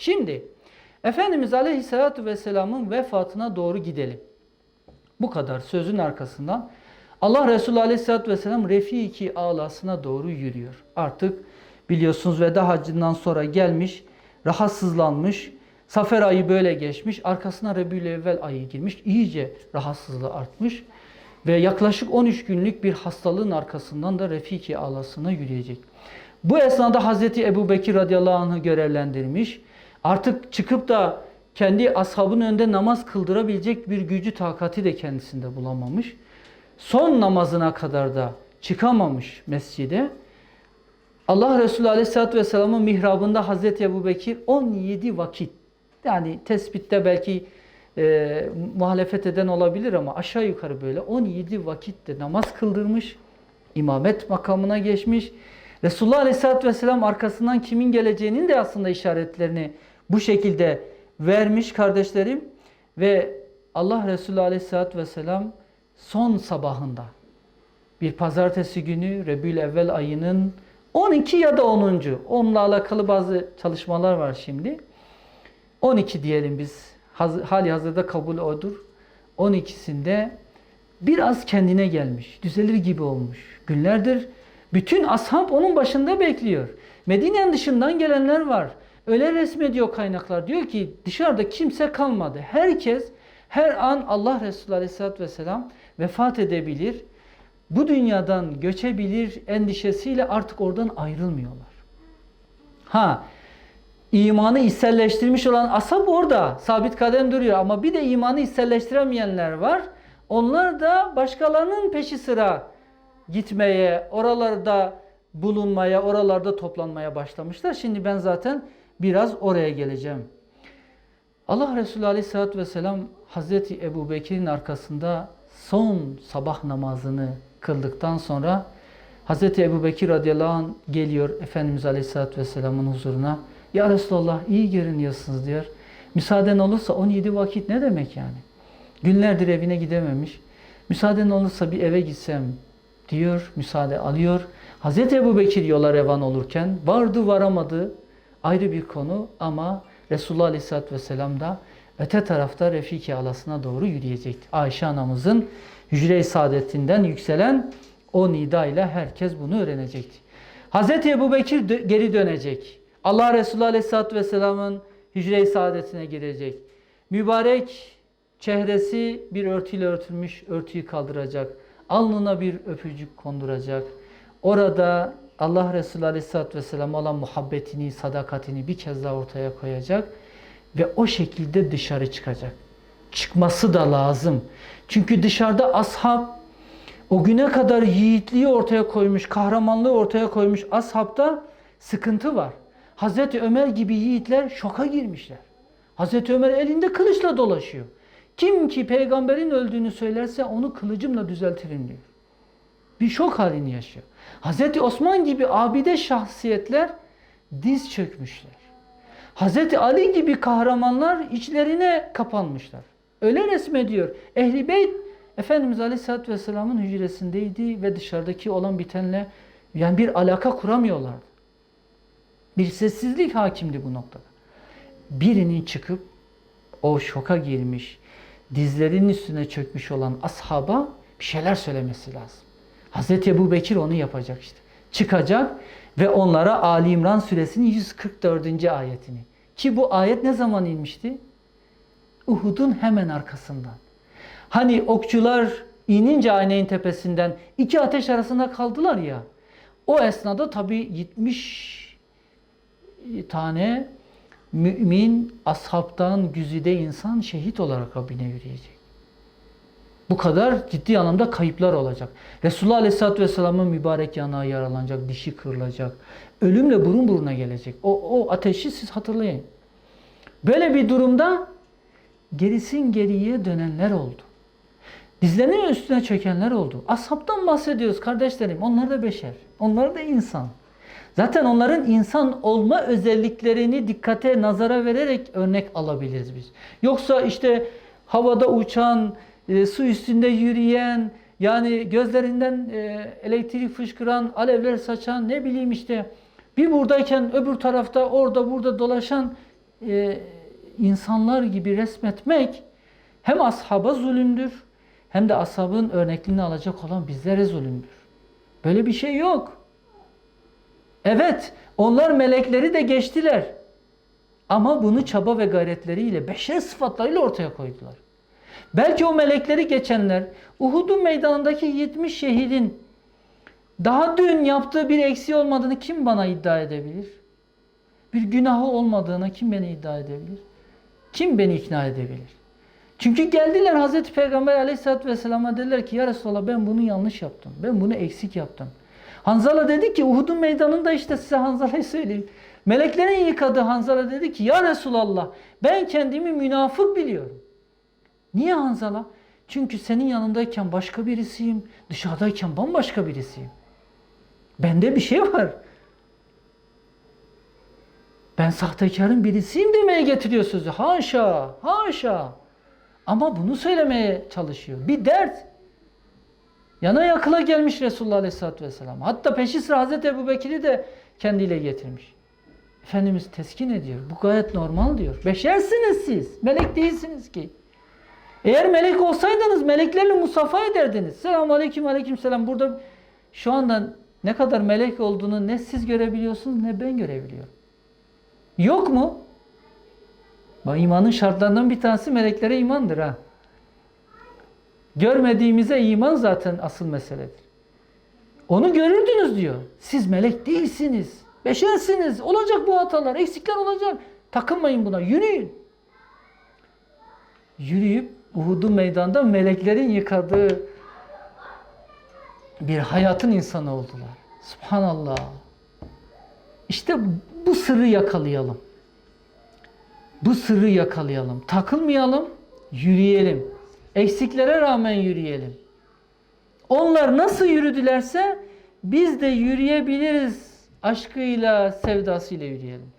Şimdi Efendimiz Aleyhisselatü Vesselam'ın vefatına doğru gidelim. Bu kadar sözün arkasından Allah Resulü Aleyhisselatü Vesselam Refiki alasına doğru yürüyor. Artık biliyorsunuz veda hacından sonra gelmiş, rahatsızlanmış, Safer ayı böyle geçmiş, arkasına Rebül ayı girmiş, iyice rahatsızlığı artmış ve yaklaşık 13 günlük bir hastalığın arkasından da Refiki alasına yürüyecek. Bu esnada Hazreti Ebu Bekir radıyallahu anh'ı görevlendirmiş. Artık çıkıp da kendi ashabın önünde namaz kıldırabilecek bir gücü takati de kendisinde bulamamış. Son namazına kadar da çıkamamış mescide. Allah Resulü Aleyhisselatü Vesselam'ın mihrabında Hazreti Ebu Bekir 17 vakit yani tespitte belki e, muhalefet eden olabilir ama aşağı yukarı böyle 17 vakitte namaz kıldırmış, imamet makamına geçmiş. Resulullah Aleyhisselatü Vesselam arkasından kimin geleceğinin de aslında işaretlerini bu şekilde vermiş kardeşlerim. Ve Allah Resulü Aleyhisselatü Vesselam son sabahında bir pazartesi günü Rebül Evvel ayının 12 ya da 10. Onunla alakalı bazı çalışmalar var şimdi. 12 diyelim biz. Haz- hali hazırda kabul odur. 12'sinde biraz kendine gelmiş. Düzelir gibi olmuş. Günlerdir bütün ashab onun başında bekliyor. Medine'nin dışından gelenler var. Öyle resmediyor kaynaklar. Diyor ki dışarıda kimse kalmadı. Herkes her an Allah Resulü Aleyhisselatü Vesselam vefat edebilir. Bu dünyadan göçebilir endişesiyle artık oradan ayrılmıyorlar. Ha imanı içselleştirmiş olan ashab orada sabit kadem duruyor ama bir de imanı içselleştiremeyenler var. Onlar da başkalarının peşi sıra gitmeye, oralarda bulunmaya, oralarda toplanmaya başlamışlar. Şimdi ben zaten biraz oraya geleceğim. Allah Resulü Aleyhisselatü Vesselam Hazreti Ebu Bekir'in arkasında son sabah namazını kıldıktan sonra Hazreti Ebu Bekir radıyallahu anh geliyor Efendimiz Aleyhisselatü Vesselam'ın huzuruna. Ya Resulallah iyi görünüyorsunuz diyor. Müsaaden olursa 17 vakit ne demek yani? Günlerdir evine gidememiş. Müsaaden olursa bir eve gitsem diyor, müsaade alıyor. Hazreti Ebu Bekir yola revan olurken vardı varamadı ayrı bir konu ama Resulullah Aleyhisselatü Vesselam da öte tarafta Refiki alasına doğru yürüyecekti. Ayşe anamızın hücre-i saadetinden yükselen o nida ile herkes bunu öğrenecekti. Hazreti Ebu Bekir geri dönecek. Allah Resulü Aleyhisselatü Vesselam'ın hücre-i saadetine girecek. Mübarek çehresi bir örtüyle örtülmüş örtüyü kaldıracak. Alnına bir öpücük konduracak. Orada Allah Resulü Aleyhisselatü Vesselam olan muhabbetini, sadakatini bir kez daha ortaya koyacak. Ve o şekilde dışarı çıkacak. Çıkması da lazım. Çünkü dışarıda ashab o güne kadar yiğitliği ortaya koymuş, kahramanlığı ortaya koymuş ashabta sıkıntı var. Hazreti Ömer gibi yiğitler şoka girmişler. Hazreti Ömer elinde kılıçla dolaşıyor. Kim ki peygamberin öldüğünü söylerse onu kılıcımla düzeltirim diyor. Bir şok halini yaşıyor. Hazreti Osman gibi abide şahsiyetler diz çökmüşler. Hazreti Ali gibi kahramanlar içlerine kapanmışlar. Öyle resmediyor. Ehli Beyt Efendimiz Aleyhisselatü Vesselam'ın hücresindeydi ve dışarıdaki olan bitenle yani bir alaka kuramıyorlardı. Bir sessizlik hakimdi bu noktada. Birinin çıkıp o şoka girmiş, dizlerinin üstüne çökmüş olan ashaba bir şeyler söylemesi lazım. Hazreti Ebu Bekir onu yapacak işte. Çıkacak ve onlara Ali İmran suresinin 144. ayetini. Ki bu ayet ne zaman inmişti? Uhud'un hemen arkasından. Hani okçular inince Ayneyn tepesinden iki ateş arasında kaldılar ya. O esnada tabi 70 tane mümin ashabtan güzide insan şehit olarak Rabbine yürüyecek. Bu kadar ciddi anlamda kayıplar olacak. Resulullah Aleyhisselatü Vesselam'ın mübarek yanağı yaralanacak, dişi kırılacak. Ölümle burun buruna gelecek. O, o ateşi siz hatırlayın. Böyle bir durumda gerisin geriye dönenler oldu. Dizlerinin üstüne çökenler oldu. Ashabtan bahsediyoruz kardeşlerim. Onlar da beşer. Onlar da insan. Zaten onların insan olma özelliklerini dikkate, nazara vererek örnek alabiliriz biz. Yoksa işte havada uçan, e, su üstünde yürüyen, yani gözlerinden e, elektrik fışkıran, alevler saçan, ne bileyim işte bir buradayken öbür tarafta orada burada dolaşan e, insanlar gibi resmetmek hem ashaba zulümdür hem de ashabın örnekliğini alacak olan bizlere zulümdür. Böyle bir şey yok. Evet, onlar melekleri de geçtiler. Ama bunu çaba ve gayretleriyle, beşer sıfatlarıyla ortaya koydular. Belki o melekleri geçenler, Uhud'un meydanındaki 70 şehidin daha dün yaptığı bir eksiği olmadığını kim bana iddia edebilir? Bir günahı olmadığını kim beni iddia edebilir? Kim beni ikna edebilir? Çünkü geldiler Hazreti Peygamber aleyhissalatü vesselam'a dediler ki ya Resulallah ben bunu yanlış yaptım. Ben bunu eksik yaptım. Hanzala dedi ki Uhud'un meydanında işte size Hanzala'yı söyleyeyim. Meleklerin yıkadığı Hanzala dedi ki ya Resulallah ben kendimi münafık biliyorum. Niye Hanzala? Çünkü senin yanındayken başka birisiyim, dışarıdayken bambaşka birisiyim. Bende bir şey var. Ben sahtekarın birisiyim demeye getiriyor sözü. Haşa, haşa. Ama bunu söylemeye çalışıyor. Bir dert. Yana yakıla gelmiş Resulullah Aleyhisselatü Vesselam. Hatta peşi sıra Hazreti Ebu Bekir'i de kendiyle getirmiş. Efendimiz teskin ediyor. Bu gayet normal diyor. Beşersiniz siz. Melek değilsiniz ki. Eğer melek olsaydınız meleklerle musafa ederdiniz. Selamun aleyküm aleyküm selam. Burada şu anda ne kadar melek olduğunu ne siz görebiliyorsunuz ne ben görebiliyorum. Yok mu? Bak şartlarından bir tanesi meleklere imandır ha. Görmediğimize iman zaten asıl meseledir. Onu görürdünüz diyor. Siz melek değilsiniz. Beşersiniz. Olacak bu hatalar, eksikler olacak. Takılmayın buna. Yürüyün. Yürüyüp Uhud'un meydanda meleklerin yıkadığı bir hayatın insanı oldular. Subhanallah. İşte bu sırrı yakalayalım. Bu sırrı yakalayalım. Takılmayalım, yürüyelim. Eksiklere rağmen yürüyelim. Onlar nasıl yürüdülerse biz de yürüyebiliriz. Aşkıyla, sevdasıyla yürüyelim.